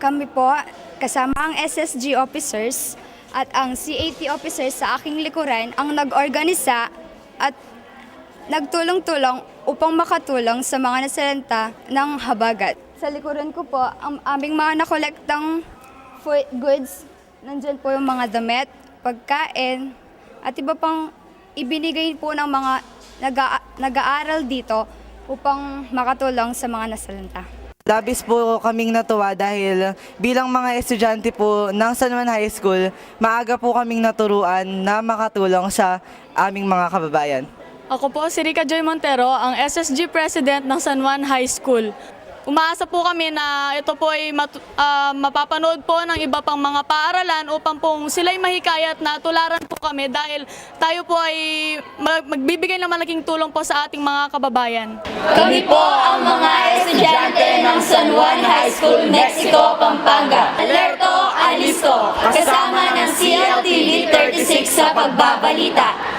kami po, kasama ang SSG officers at ang CAT officers sa aking likuran ang nag-organisa at nagtulong-tulong upang makatulong sa mga nasalanta ng habagat. Sa likuran ko po, ang aming mga nakolektang food goods, nandyan po yung mga damit, pagkain, at iba pang ibinigay po ng mga nag- nag-aaral dito upang makatulong sa mga nasalanta. Labis po kaming natuwa dahil bilang mga estudyante po ng San Juan High School, maaga po kaming naturuan na makatulong sa aming mga kababayan. Ako po si Rica Joy Montero, ang SSG President ng San Juan High School. Umaasa po kami na ito po ay matu- ah, mapapanood po ng iba pang mga paaralan upang po sila'y mahikayat na tularan po kami dahil tayo po ay mag- magbibigay ng malaking tulong po sa ating mga kababayan. Kami po ang mga High School, Mexico, Pampanga. Alerto, alisto, kasama ng CLTV 36 sa pagbabalita.